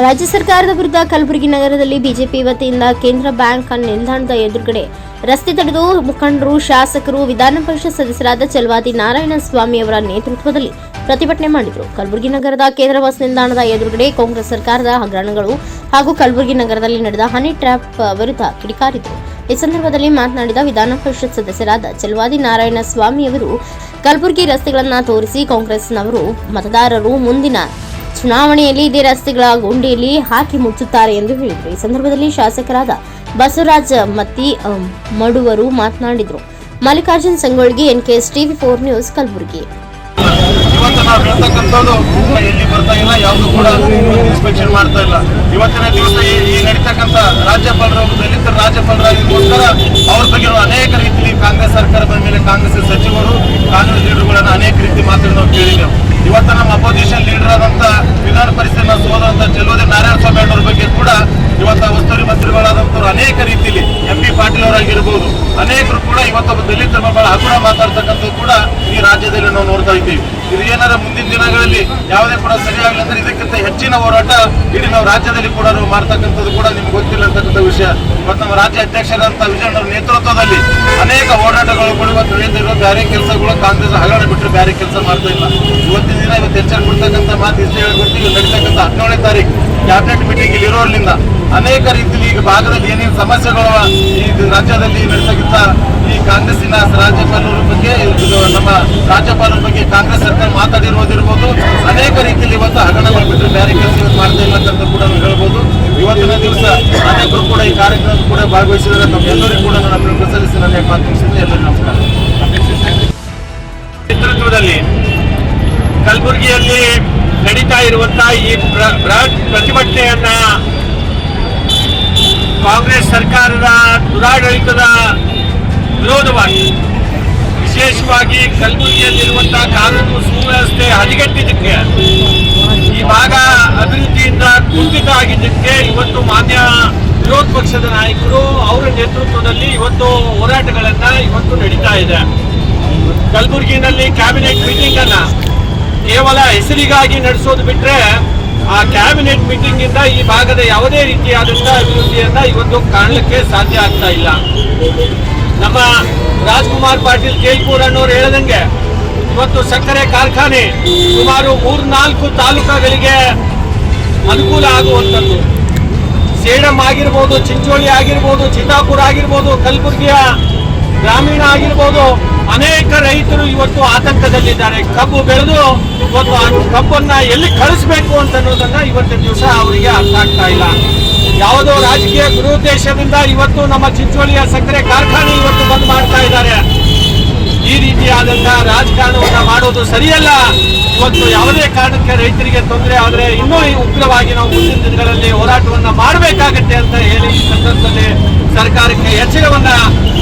ರಾಜ್ಯ ಸರ್ಕಾರದ ವಿರುದ್ಧ ಕಲಬುರಗಿ ನಗರದಲ್ಲಿ ಬಿಜೆಪಿ ವತಿಯಿಂದ ಕೇಂದ್ರ ಬ್ಯಾಂಕ್ ನಿಲ್ದಾಣದ ಎದುರುಗಡೆ ರಸ್ತೆ ತಡೆದು ಮುಖಂಡರು, ಶಾಸಕರು, ವಿಧಾನ ಪರಿಷತ್ ಸದಸ್ಯರಾದ ಚಲವಾದಿ ನಾರಾಯಣ ಸ್ವಾಮಿ ಅವರ ನೇತೃತ್ವದಲ್ಲಿ ಪ್ರತಿಭಟನೆ ಮಾಡಿದರು. ಕಲಬುರಗಿ ನಗರದ ಕೇಂದ್ರ ಬಸ್ ನಿಲ್ದಾಣದ ಎದುರುಗಡೆ ಕಾಂಗ್ರೆಸ್ ಸರ್ಕಾರದ ಹಗರಣಗಳು ಹಾಗೂ ಕಲಬುರಗಿ ನಗರದಲ್ಲಿ ನಡೆದ ಹನಿ ಟ್ರ್ಯಾಪ್ ವಿರುದ್ಧ ಕಿಡಿಕಾರಿದರು. ಈ ಸಂದರ್ಭದಲ್ಲಿ ಮಾತನಾಡಿದ ವಿಧಾನ ಪರಿಷತ್ ಸದಸ್ಯರಾದ ಚಲವಾದಿ ನಾರಾಯಣ ಸ್ವಾಮಿ ಅವರು, ಕಲಬುರಗಿ ರಸ್ತೆಗಳನ್ನು ತೋರಿಸಿ ಕಾಂಗ್ರೆಸ್ನವರು ಮತದಾರರು ಮುಂದಿನ ಚುನಾವಣೆಯಲ್ಲಿ ಇದೇ ರಸ್ತೆಗಳ ಗುಂಡಿಯಲ್ಲಿ ಹಾಕಿ ಮುಚ್ಚುತ್ತಾರೆ ಎಂದು ಹೇಳಿದರು. ಈ ಸಂದರ್ಭದಲ್ಲಿ ಶಾಸಕರಾದ ಬಸವರಾಜ ಮತ್ತಿ ಮಡುವರು ಮಾತನಾಡಿದರು. Mallikarjun Sangolgi NKS TV four news Kalaburagi. ಬರ್ತಾ ಇಲ್ಲ ಕೂಡ ಇನ್ಸ್ಪೆಕ್ಷನ್ ಮಾಡ್ತಾ ಇಲ್ಲ. ಇವತ್ತಿನ ದಿವಸ ಈ ನಡೀತಕ್ಕಂಥ ರಾಜ್ಯಪಾಲರು ದಲಿತ ರಾಜ್ಯಪಾಲರಾಗಿಗೋಸ್ಕರ ಅವ್ರ ಬಗ್ಗೆ ಅನೇಕ ಕಾಂಗ್ರೆಸ್ ಸರ್ಕಾರದ ಮೇಲೆ ಕಾಂಗ್ರೆಸ್ ಸಚಿವರು ಕಾಂಗ್ರೆಸ್ ಲೀಡರ್ಗಳನ್ನ ಅನೇಕ ರೀತಿ ಮಾತನ್ನು ನಾವು ಕೇಳಿದೆವು ಇವತ್ತು ನಮ್ಮ ಅಪೋಸಿಷನ್ ಲೀಡರ್ ಆದಂತ ವಿಧಾನ ಪರಿಷತ್ನ ಸೋದಂತ ಚೆಲುವದಿ ನಾರಾಯಣ ಸ್ವಾಮಿ ಅವರ ಬಗ್ಗೆ ಕೂಡ ಇವತ್ತು ಉಸ್ತುವಾರಿ ಮಂತ್ರಿಗಳಾದಂಥವ್ರು ಅನೇಕ ರೀತಿಯಲ್ಲಿ ಎಂ ಪಿ ಪಾಟೀಲ್ ಅವರಾಗಿರ್ಬೋದು ಅನೇಕರು ಕೂಡ ಇವತ್ತೊಬ್ಬ ದಲಿತ ದಲಿತರ ಬಹಳ ಹಗುರ ಮಾತಾಡ್ತಕ್ಕಂಥದ್ದು ಕೂಡ ಈ ರಾಜ್ಯದಲ್ಲಿ ನಾವು ನೋಡ್ತಾ ಇದ್ದೀವಿ. ಇದು ಏನಾರ ಮುಂದಿನ ದಿನಗಳಲ್ಲಿ ಯಾವುದೇ ಕೂಡ ಸರಿಯಾಗಲಿ ಅಂದ್ರೆ ಇದಕ್ಕಿಂತ ಹೆಚ್ಚಿನ ಹೋರಾಟ ಇಡೀ ನಾವು ರಾಜ್ಯದಲ್ಲಿ ಕೂಡ ನಾವು ಮಾಡ್ತಕ್ಕಂಥದ್ದು ಕೂಡ ನಿಮ್ಗೆ ಗೊತ್ತಿಲ್ಲ ಅಂತಕ್ಕಂಥ ವಿಷಯ. ಮತ್ತು ನಮ್ಮ ರಾಜ್ಯ ಅಧ್ಯಕ್ಷರಂತ ವಿಜಯಣ್ಣ ನೇತೃತ್ವದಲ್ಲಿ ಅನೇಕ ಹೋರಾಟಗಳು ಕೂಡ ಇವತ್ತು ನಡೆದಿರೋ ಬೇರೆ ಕೆಲಸಗಳು ಕಾಂಗ್ರೆಸ್ ಹಗರಣ ಬಿಟ್ಟರೆ ಬೇರೆ ಕೆಲಸ ಮಾಡ್ತಾ ಇಲ್ಲ. ಇವತ್ತಿನ ದಿನ ಇವತ್ತು ಎಚ್ಚರ ಕೊಡ್ತಕ್ಕಂಥ ಮಾತು ಇಷ್ಟು ಹೇಳ್ಕೊಡ್ತೀವಿ ನಡೀತಕ್ಕಂಥ ಹದಿನೇಳನೇ ತಾರೀಕು ಕ್ಯಾಬಿನೆಟ್ ಮೀಟಿಂಗ್ ಇಲ್ಲಿ ಇರೋದ್ರಿಂದ ಅನೇಕ ರೀತಿಯಲ್ಲಿ ಈಗ ಭಾಗದಲ್ಲಿ ಏನೇನು ಸಮಸ್ಯೆಗಳು ಈ ರಾಜ್ಯದಲ್ಲಿ ನಡೆಸಕ್ಕಿಂತ ಈ ಕಾಂಗ್ರೆಸ್ಸಿನ ರಾಜ್ಯಪಾಲರ ಬಗ್ಗೆ ಇದು ನಮ್ಮ ರಾಜ್ಯಪಾಲರ ಬಗ್ಗೆ ಕಾಂಗ್ರೆಸ್ ಸರ್ಕಾರ ಮಾತಾಡಿರೋದಿರ್ಬೋದು ಅನೇಕ ರೀತಿಯಲ್ಲಿ ಇವತ್ತು ಹಗರಣಗಳು ಬಿಟ್ಟರೆ ಬೇರೆ ಕೆಲಸ ಇವತ್ತು ಮಾಡ್ತಾ ಇಲ್ಲ ಅಂತ ಕೂಡ ನಾವು ಹೇಳ್ಬೋದು ಇವತ್ತಿನ ದಿವಸ ಅನೇಕರು ಕೂಡ ಈ ಕಾರ್ಯಕ್ರಮದಲ್ಲಿ ಕೂಡ ಭಾಗವಹಿಸಿದರೆ ನಮ್ಮೆಲ್ಲರಿಗೂ ಕೂಡ ನಾನು ಅಭಿನಂದನೆ ಸಲ್ಲಿಸಿ ನನ್ನ ಮಾತು ಮುಗಿಸಿದ್ರೆ ಎಲ್ಲರಿಗೂ ನೇತೃತ್ವದಲ್ಲಿ ಕಲಬುರಗಿಯಲ್ಲಿ ನಡೀತಾ ಇರುವಂತಹ ಈ ಬೃಹತ್ ಪ್ರತಿಭಟನೆಯನ್ನ ಕಾಂಗ್ರೆಸ್ ಸರ್ಕಾರದ ದುರಾಡಳಿತದ ವಿರೋಧವಾಗಿ, ವಿಶೇಷವಾಗಿ ಕಲಬುರಗಿಯಲ್ಲಿರುವಂತಹ ಕಾನೂನು ಸುವ್ಯವಸ್ಥೆ ಹದಗೆಟ್ಟಿದ್ದಕ್ಕೆ, ಈ ಭಾಗ ಅಭಿವೃದ್ಧಿಯಿಂದ ಕುಂಠಿತ ಆಗಿದ್ದಕ್ಕೆ ಇವತ್ತು ಮಾನ್ಯ ವಿರೋಧ ಪಕ್ಷದ ನಾಯಕರು ಅವರ ನೇತೃತ್ವದಲ್ಲಿ ಇವತ್ತು ಹೋರಾಟಗಳನ್ನ ಇವತ್ತು ನಡೀತಾ ಇದೆ. ಕಲಬುರಗಿನಲ್ಲಿ ಕ್ಯಾಬಿನೆಟ್ ಮೀಟಿಂಗ್ ಅನ್ನ ಕೇವಲ ಹೆಸರಿಗಾಗಿ ನಡೆಸೋದು ಬಿಟ್ರೆ ಆ ಕ್ಯಾಬಿನೆಟ್ ಮೀಟಿಂಗ್ ಇಂದ ಈ ಭಾಗದ ಯಾವುದೇ ರೀತಿಯಾದಂತಹ ಅಭಿವೃದ್ಧಿಯನ್ನ ಇವತ್ತು ಕಾಣಲಿಕ್ಕೆ ಸಾಧ್ಯ ಆಗ್ತಾ ಇಲ್ಲ. ನಮ್ಮ ರಾಜ್ಕುಮಾರ್ ಪಾಟೀಲ್ ಕೇಲ್ಪೂರ್ ಅನ್ನೋರು ಹೇಳದಂಗೆ ಇವತ್ತು ಸಕ್ಕರೆ ಕಾರ್ಖಾನೆ ಸುಮಾರು ಮೂರ್ನಾಲ್ಕು ತಾಲೂಕುಗಳಿಗೆ ಅನುಕೂಲ ಆಗುವಂಥದ್ದು. ಸೇಡಂ ಆಗಿರ್ಬೋದು, ಚಿಂಚೋಳಿ ಆಗಿರ್ಬೋದು, ಚಿತ್ತಾಪುರ ಆಗಿರ್ಬೋದು, ಕಲಬುರಗಿಯ ಗ್ರಾಮೀಣ ಆಗಿರ್ಬೋದು, ಅನೇಕ ರೈತರು ಇವತ್ತು ಆತಂಕದಲ್ಲಿದ್ದಾರೆ. ಕಬ್ಬು ಬೆಳೆದು ಇವತ್ತು ಆ ಕಬ್ಬನ್ನ ಎಲ್ಲಿ ಕಳಿಸ್ಬೇಕು ಅಂತ ಅನ್ನೋದನ್ನ ಇವತ್ತಿನ ದಿವಸ ಅವರಿಗೆ ಅರ್ಥ ಆಗ್ತಾ ಇಲ್ಲ. ಯಾವುದೋ ರಾಜಕೀಯ ದುರುದ್ದೇಶದಿಂದ ಇವತ್ತು ನಮ್ಮ ಚಿಂಚೋಳಿಯ ಸಕ್ಕರೆ ಕಾರ್ಖಾನೆ ಇವತ್ತು ಬಂದ್ ಮಾಡ್ತಾ ಇದ್ದಾರೆ. ಈ ರೀತಿಯಾದಂತಹ ರಾಜಕಾರಣವನ್ನು ಮಾಡೋದು ಸರಿಯಲ್ಲ. ಇವತ್ತು ಯಾವುದೇ ಕಾರಣಕ್ಕೆ ರೈತರಿಗೆ ತೊಂದರೆ ಆದರೆ ಇನ್ನೂ ಉಗ್ರವಾಗಿ ನಾವು ಮುಂದಿನ ದಿನಗಳಲ್ಲಿ ಹೋರಾಟವನ್ನ ಮಾಡಬೇಕಾಗತ್ತೆ ಅಂತ ಹೇಳಿ ಈ ಸಂದರ್ಭದಲ್ಲಿ ಸರ್ಕಾರಕ್ಕೆ ಎಚ್ಚರವನ್ನ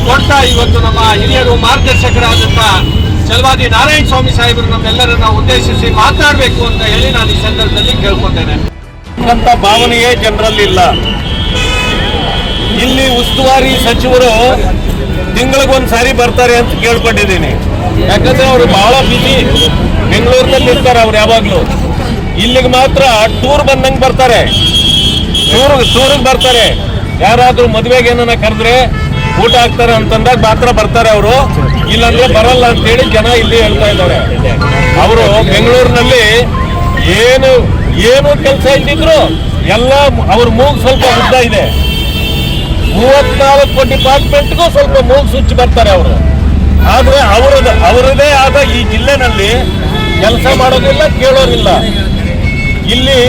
ಕೊಡ್ತಾ ಇವತ್ತು ನಮ್ಮ ಹಿರಿಯರು ಮಾರ್ಗದರ್ಶಕರಾದಂತ ಚಲವಾದಿ ನಾರಾಯಣ ಸ್ವಾಮಿ ಸಾಹೇಬರು ನಮ್ಮೆಲ್ಲರನ್ನ ಉದ್ದೇಶಿಸಿ ಮಾತನಾಡಬೇಕು ಅಂತ ಹೇಳಿ ನಾನು ಈ ಸಂದರ್ಭದಲ್ಲಿ ಕೇಳ್ಕೊತೇನೆ. ಅಂತ ಭಾವನೆಯೇ ಜನರಲ್ಲಿಲ್ಲ ಇಲ್ಲಿ ಉಸ್ತುವಾರಿ ಸಚಿವರು ತಿಂಗಳಿಗೊಂದು ಸಾರಿ ಬರ್ತಾರೆ ಅಂತ ಕೇಳ್ಕೊಂಡಿದ್ದೀನಿ. ಯಾಕಂದ್ರೆ ಅವರು ಬಹಳ ಬಿಸಿ ಬೆಂಗಳೂರಿನಲ್ಲಿ ಇರ್ತಾರೆ ಅವ್ರು ಯಾವಾಗಲೂ. ಇಲ್ಲಿಗೆ ಮಾತ್ರ ಟೂರ್ ಬಂದಂಗೆ ಬರ್ತಾರೆ. ಟೂರ್ ಟೂರಿಗೆ ಬರ್ತಾರೆ. ಯಾರಾದ್ರೂ ಮದುವೆಗೆ ಏನನ್ನ ಕರೆದ್ರೆ ಊಟ ಹಾಕ್ತಾರೆ ಅಂತಂದಾಗ ಮಾತ್ರ ಬರ್ತಾರೆ ಅವರು. ಇಲ್ಲಾಂದ್ರೆ ಬರಲ್ಲ ಅಂತೇಳಿ ಜನ ಇಲ್ಲಿ ಹೇಳ್ತಾ ಇದ್ದಾರೆ. ಅವರು ಬೆಂಗಳೂರಿನಲ್ಲಿ ಏನು ಏನು ಕೆಲಸ ಇದ್ದಿದ್ರು ಎಲ್ಲ ಅವ್ರ ಮೂಗ್ ಸ್ವಲ್ಪ ಉದ್ದ ಇದೆ. ಮೂವತ್ನಾಲ್ಕು ಡಿಪಾರ್ಟ್ಮೆಂಟ್ಗೂ ಸ್ವಲ್ಪ ಮೂಗು ಸುಚ್ಚಿ ಬರ್ತಾರೆ ಅವರು. ಆದ್ರೆ ಅವರದ್ದು ಅವರದೇ ಆದ ಈ ಜಿಲ್ಲೆನಲ್ಲಿ ಕೆಲಸ ಮಾಡೋದಿಲ್ಲ, ಕೇಳೋದಿಲ್ಲ. ಇಲ್ಲಿ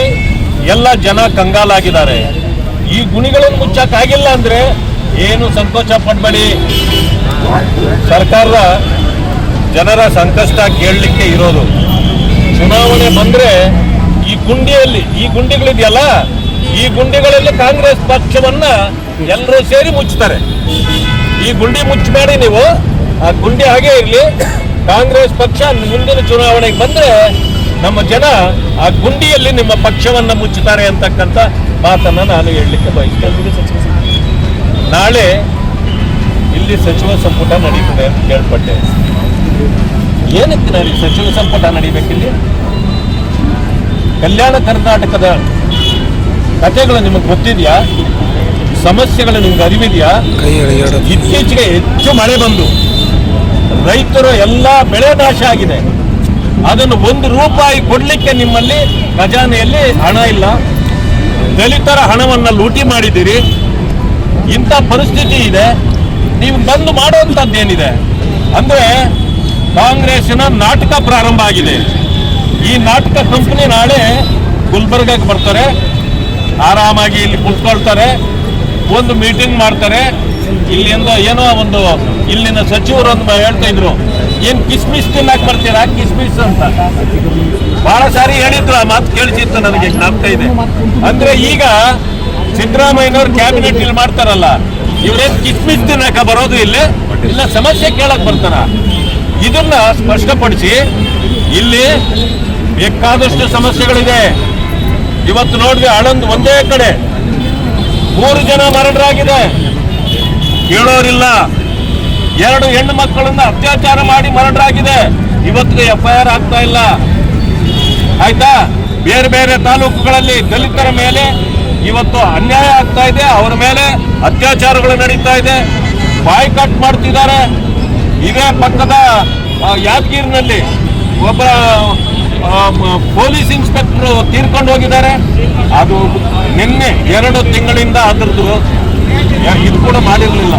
ಎಲ್ಲ ಜನ ಕಂಗಾಲಾಗಿದ್ದಾರೆ. ಈ ಗುಣಿಗಳನ್ನು ಮುಚ್ಚಕ್ಕಾಗಿಲ್ಲ ಅಂದ್ರೆ ಏನು ಸಂಕೋಚ ಪಡ್ಬೇಡಿ. ಸರ್ಕಾರದ ಜನರ ಸಂಕಷ್ಟ ಕೇಳಲಿಕ್ಕೆ ಇರೋದು. ಚುನಾವಣೆ ಬಂದ್ರೆ ಈ ಗುಂಡಿಯಲ್ಲಿ, ಈ ಗುಂಡಿಗಳಿದೆಯಲ್ಲ ಈ ಗುಂಡಿಗಳಲ್ಲಿ ಕಾಂಗ್ರೆಸ್ ಪಕ್ಷವನ್ನ ಎಲ್ಲರೂ ಸೇರಿ ಮುಚ್ಚುತ್ತಾರೆ. ಈ ಗುಂಡಿ ಮುಚ್ಚಬೇಡಿ ನೀವು. ಆ ಗುಂಡಿ ಹಾಗೆ ಇರಲಿ. ಕಾಂಗ್ರೆಸ್ ಪಕ್ಷ ಮುಂದಿನ ಚುನಾವಣೆಗೆ ಬಂದ್ರೆ ನಮ್ಮ ಜನ ಆ ಗುಂಡಿಯಲ್ಲಿ ನಿಮ್ಮ ಪಕ್ಷವನ್ನ ಮುಚ್ಚುತ್ತಾರೆ ಅಂತಕ್ಕಂಥ ಮಾತನ್ನ ನಾನು ಹೇಳಲಿಕ್ಕೆ ಬಯಸ್ತೇನೆ. ನಾಳೆ ಇಲ್ಲಿ ಸಚಿವ ಸಂಪುಟ ನಡೀತದೆ ಅಂತ ಕೇಳ್ಪಟ್ಟೆ. ಏನಕ್ಕೆ ನಾನು ಸಚಿವ ಸಂಪುಟ ನಡೀಬೇಕಿಲ್ಲಿ? ಕಲ್ಯಾಣ ಕರ್ನಾಟಕದ ಕಥೆಗಳು ನಿಮಗೆ ಗೊತ್ತಿದೆಯಾ? ಸಮಸ್ಯೆಗಳು ನಿಮ್ಗೆ ಅರಿವಿದೆಯಾ? ಇತ್ತೀಚೆಗೆ ಹೆಚ್ಚು ಮಳೆ ಬಂದು ರೈತರು ಎಲ್ಲ ಬೆಳೆ ನಾಶ ಆಗಿದೆ. ಅದನ್ನು ಒಂದು ರೂಪಾಯಿ ಕೊಡ್ಲಿಕ್ಕೆ ನಿಮ್ಮಲ್ಲಿ ಖಜಾನೆಯಲ್ಲಿ ಹಣ ಇಲ್ಲ. ದಲಿತರ ಹಣವನ್ನ ಲೂಟಿ ಮಾಡಿದ್ದೀರಿ. ಇಂಥ ಪರಿಸ್ಥಿತಿ ಇದೆ. ನೀವು ಬಂದು ಮಾಡುವಂಥದ್ದೇನಿದೆ? ಅಂದ್ರೆ ಕಾಂಗ್ರೆಸ್ಸಿನ ನಾಟಕ ಪ್ರಾರಂಭ ಆಗಿದೆ. ಈ ನಾಟಕ ಕಂಪನಿ ನಾಳೆ ಗುಲ್ಬರ್ಗಕ್ಕೆ ಬರ್ತಾರೆ. ಆರಾಮಾಗಿ ಇಲ್ಲಿ ಕುತ್ಕೊಳ್ತಾರೆ, ಒಂದು ಮೀಟಿಂಗ್ ಮಾಡ್ತಾರೆ. ಇಲ್ಲಿಂದ ಏನೋ ಒಂದು, ಇಲ್ಲಿನ ಸಚಿವರು ಒಂದು ಹೇಳ್ತಾ ಇದ್ರು, ಏನ್ ಕಿಸ್ಮಿಸ್ ತಿನ್ನಕ್ ಬರ್ತೀರಾ? ಕಿಸ್ಮಿಸ್ ಅಂತ. ಬಹಳ ಸಾರಿ ಹೇಳಿದ್ರು, ಆ ಮಾತು ಕೇಳಿಸಿತ್ತು ನನಗೆ, ಜ್ಞಾಪಕ ಇದೆ. ಅಂದ್ರೆ ಈಗ ಸಿದ್ದರಾಮಯ್ಯನವ್ರು ಕ್ಯಾಬಿನೆಟ್ ಇಲ್ಲಿ ಮಾಡ್ತಾರಲ್ಲ, ಇವ್ರೇನ್ ಕಿಸ್ಮಿಸ್ ತಿನ್ನಕ ಬರೋದು ಇಲ್ಲಿ, ಇಲ್ಲ ಸಮಸ್ಯೆ ಕೇಳಕ್ ಬರ್ತಾರ. ಇದನ್ನ ಸ್ಪಷ್ಟಪಡಿಸಿ, ಇಲ್ಲಿ ಬೇಕಾದಷ್ಟು ಸಮಸ್ಯೆಗಳಿದೆ. ಇವತ್ತು ನೋಡಿದ್ರೆ ಆಳಂದ್ ಒಂದೇ ಕಡೆ. ಮೂರು ಜನ ಮರಣರಾಗಿದೆ. ಕೇಳೋರಿಲ್ಲ. ಎರಡು ಹೆಣ್ಣು ಮಕ್ಕಳನ್ನ ಅತ್ಯಾಚಾರ ಮಾಡಿ ಮರಣರಾಗಿದೆ. ಇವತ್ತಿಗೆ ಎಫ್ ಐ ಆರ್ ಆಗ್ತಾ ಇಲ್ಲ. ಆಯ್ತಾ? ಬೇರೆ ಬೇರೆ ತಾಲೂಕುಗಳಲ್ಲಿ ದಲಿತರ ಮೇಲೆ ಇವತ್ತು ಅನ್ಯಾಯ ಆಗ್ತಾ ಇದೆ. ಅವರ ಮೇಲೆ ಅತ್ಯಾಚಾರಗಳು ನಡೀತಾ ಇದೆ. ಬಾಯ್ಕಾಟ್ ಮಾಡ್ತಿದ್ದಾರೆ. ಇದೇ ಪಕ್ಕದ ಯಾದಗಿರಿನಲ್ಲಿ ಒಬ್ಬ ಪೊಲೀಸ್ ಇನ್ಸ್ಪೆಕ್ಟರ್ ತೀರ್ಕೊಂಡು ಹೋಗಿದ್ದಾರೆ. ಅದು ನಿನ್ನೆ ಎರಡು ತಿಂಗಳಿಂದ ಅದರದ್ದು ಇದು ಕೂಡ ಮಾಡಿರಲಿಲ್ಲ.